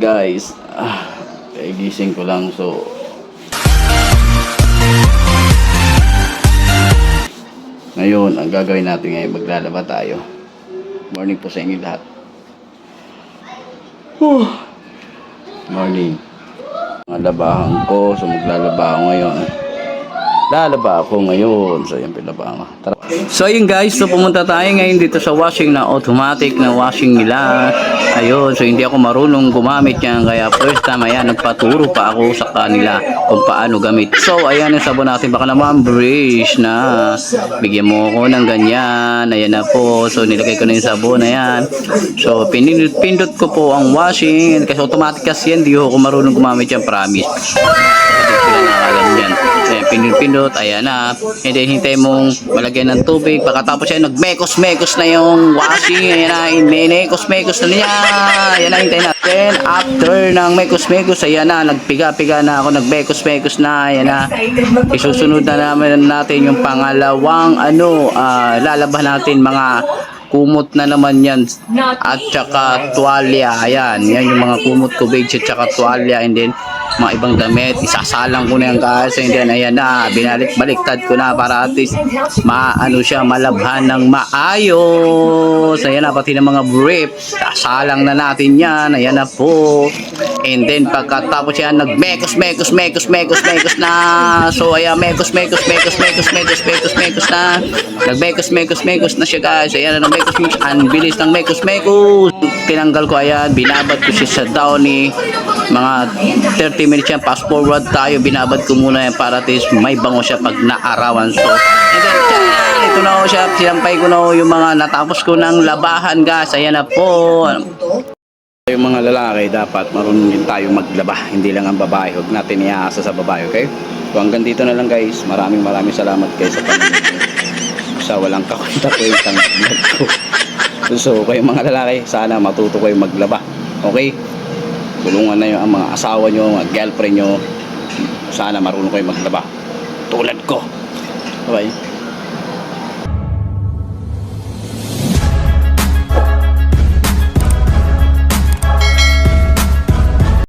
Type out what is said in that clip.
Guys, ah, eh, gising ko lang so Ngayon, ang gagawin natin ngayon, maglalaba tayo. Morning po sa inyo lahat. Whew. Morning. Mga labahan ko, so maglalaba ako ngayon. Lalaba ako ngayon. So, yan pinaba ko. Tara. So, ayun guys. So, pumunta tayo ngayon dito sa washing na automatic na washing nila. Ayun. So, hindi ako marunong gumamit yan. Kaya first time, ayan, nagpaturo pa ako sa kanila kung paano gamit. So, ayan yung sabon natin. Baka naman brush na. Bigyan mo ako ng ganyan. Ayan na po. So, nilagay ko na yung sabon. Ayan. So, pinindot, pindot ko po ang washing. Kasi automatic kasi yan. Di ako marunong gumamit yan. Promise. Kasi sila nakakalam yan. Ayan, pindot-pindot, ayan na. And then, hintay mong malagyan ng tubig. Pagkatapos yan, nagmekos-mekos na yung washing. Ayan na, mekos-mekos na niya. Ayan na, hintay na. Then, after ng mekos-mekos, ayan na, nagpiga-piga na ako, nagmekos-mekos na. Ayan na. Isusunod na naman natin yung pangalawang, ano, ah, lalabah natin mga kumot na naman yan at saka tuwalya ayan yan yung mga kumot ko bedsheet at saka tuwalya and then mga ibang damit isasalang ko na yan guys. And then ayan na. Binalik baliktad ko na para at least maano siya malabhan ng maayos. Ayan na pati ng mga brief sasalang na natin yan. Ayan na po and then pagkatapos yan nagmekos mekos mekos mekos mekos na. So ayan mekos mekos mekos mekos mekos mekos mekos na. Nagmekos mekos mekos na siya guys. Ayan na mekos mekos. Ang bilis ng mekos mekos. Tinanggal ko ayan binabad ko siya sa downy. Mga 30 minutes yan fast forward tayo binabad ko muna yan para least may bango siya pag naarawan. So and then ito na ho siya sinampay ko na yung mga natapos ko ng labahan guys. Ayan na po yung mga lalaki dapat marunong din tayo maglaba. Hindi lang ang babae. Huwag natin iaasa sa babae okay? So hanggang dito na lang guys. Maraming maraming salamat guys sa panonood. Sa walang vlog ko. So kayo mga lalaki sana matuto kayo maglaba okay? Tulungan na yung ang mga asawa nyo mga girlfriend nyo. Sana marunong kayo maglaba. Tulad ko. Bye